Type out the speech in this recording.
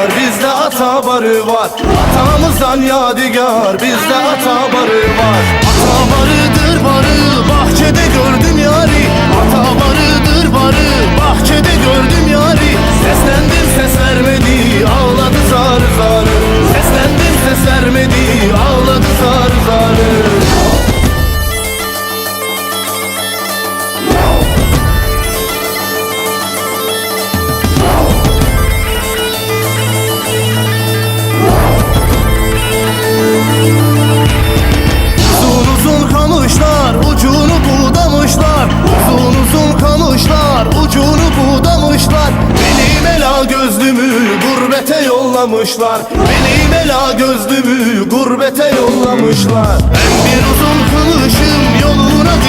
yadigar Bizde ata barı var. Atamızdan yadigar Bizde ata barı var. Budamışlar Benim ela gözlümü gurbete yollamışlar. Benim ela gözlümü gurbete yollamışlar. Ben bir uzun yoluna